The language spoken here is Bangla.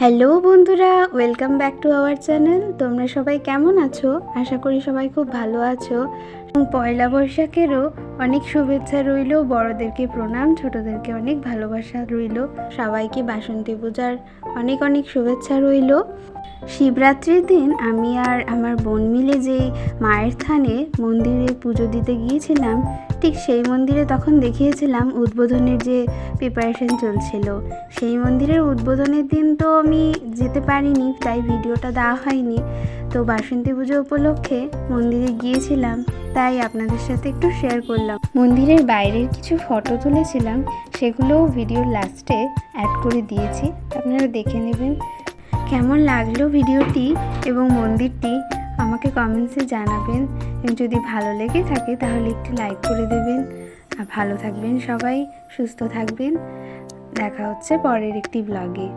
হ্যালো বন্ধুরা welcome back to our channel তোমরা সবাই কেমন আছো? আশা করি সবাই খুব ভালো আছো। পয়লা বৈশাখেরও অনেক শুভেচ্ছা রইল, বড়দেরকে প্রণাম, ছোটদেরকে অনেক ভালোবাসা রইল, সবাইকে বাসন্তী পূজার অনেক অনেক শুভেচ্ছা রইল। শিবরাত্রির দিন আমি আর আমার বোন মিলে যেই মায়ের থানে মন্দিরে পুজো দিতে গিয়েছিলাম, ঠিক সেই মন্দিরে তখন দেখিয়েছিলাম উদ্বোধনের যে প্রিপারেশন চলছিল। সেই মন্দিরের উদ্বোধনের দিন তো আমি যেতে পারিনি, তাই ভিডিওটা দেওয়া হয়নি। তো বাসন্তী পুজো উপলক্ষে মন্দিরে গিয়েছিলাম, তাই আপনাদের সাথে একটু শেয়ার করলাম। মন্দিরের বাইরের কিছু ফটো তুলেছিলাম, সেগুলোও ভিডিওর লাস্টে অ্যাড করে দিয়েছি। আপনারা দেখে নেবেন কেমন লাগল ভিডিওটি এবং মন্দিরটি আমাকে কমেন্টসে জানাবেন। যদি ভালো লেগে থাকে তাহলে একটু লাইক করে দেবেন। আর ভালো থাকবেন সবাই, সুস্থ থাকবেন। দেখা হচ্ছে পরের একটি ব্লগে